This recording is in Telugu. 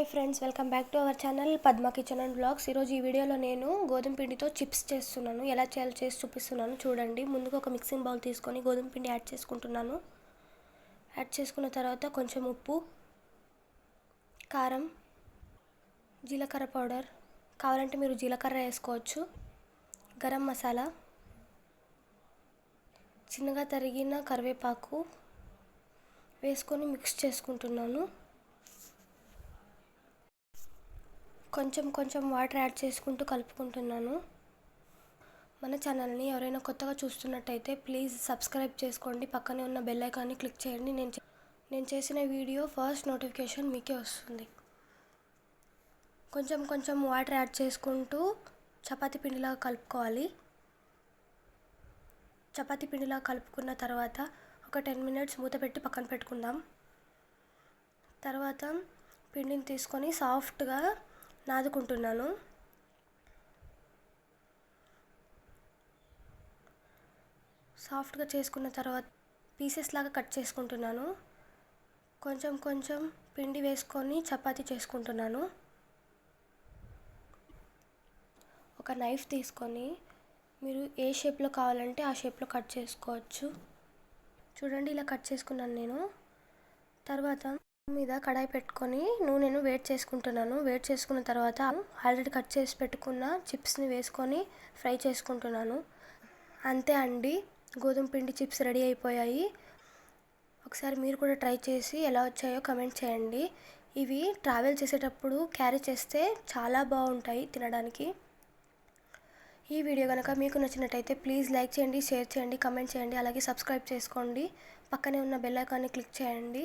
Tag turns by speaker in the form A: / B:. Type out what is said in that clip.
A: Hi friends welcome back to our channel Padma kitchen and blogs. ఈరోజు ఈ వీడియోలో నేను గోధుమ పిండితో చిప్స్ చేస్తున్నాను. ఎలా చేయాలో చేసి చూపిస్తున్నాను. చూడండి ముందుగా ఒక మిక్సింగ్ బౌల్ తీసుకొని గోధుమ పిండి యాడ్ చేసుకుంటున్నాను. యాడ్ చేసుకున్న తర్వాత కొంచెం ఉప్పు కారం జీలకర్ర పౌడర్. కావాలంటే మీరు జీలకర్ర వేసుకోవచ్చు. గరం మసాలా చిన్నగా తరిగిన కరివేపాకు వేసుకొని మిక్స్ చేసుకుంటున్నాను. కొంచెం కొంచెం వాటర్ యాడ్ చేసుకుంటూ కలుపుకుంటున్నాను. మన ఛానల్ని ఎవరైనా కొత్తగా చూస్తున్నట్టయితే ప్లీజ్ సబ్స్క్రైబ్ చేసుకోండి. పక్కనే ఉన్న బెల్ ఐకాన్ని క్లిక్ చేయండి. నేను నేను చేసిన వీడియో ఫస్ట్ నోటిఫికేషన్ మీకే వస్తుంది. కొంచెం కొంచెం వాటర్ యాడ్ చేసుకుంటూ చపాతి పిండిలాగా కలుపుకోవాలి. చపాతి పిండిలా కలుపుకున్న తర్వాత ఒక టెన్ మినిట్స్ మూత పెట్టి పక్కన పెట్టుకుందాం. తర్వాత పిండిని తీసుకొని సాఫ్ట్గా నాదుకుంటున్నాను. సాఫ్ట్గా చేసుకున్న తర్వాత పీసెస్ లాగా కట్ చేసుకుంటున్నాను. కొంచెం కొంచెం పిండి వేసుకొని చపాతీ చేసుకుంటున్నాను. ఒక నైఫ్ తీసుకొని మీరు ఏ షేప్లో కావాలంటే ఆ షేప్లో కట్ చేసుకోవచ్చు. చూడండి ఇలా కట్ చేసుకున్నాను నేను. తర్వాత మీద కడాయి పెట్టుకొని నూనెను వేడి చేసుకుంటున్నాను. వేడి చేసుకున్న తర్వాత ఆల్రెడీ కట్ చేసి పెట్టుకున్న చిప్స్ని వేసుకొని ఫ్రై చేసుకుంటున్నాను. అంతే అండి. గోధుమ పిండి చిప్స్ రెడీ అయిపోయాయి. ఒకసారి మీరు కూడా ట్రై చేసి ఎలా వచ్చాయో కమెంట్ చేయండి. ఇవి ట్రావెల్ చేసేటప్పుడు క్యారీ చేస్తే చాలా బాగుంటాయి తినడానికి. ఈ వీడియో కనుక మీకు నచ్చినట్టయితే ప్లీజ్ లైక్ చేయండి షేర్ చేయండి కమెంట్ చేయండి అలాగే సబ్స్క్రైబ్ చేసుకోండి. పక్కనే ఉన్న బెల్ ఐకాన్ని క్లిక్ చేయండి.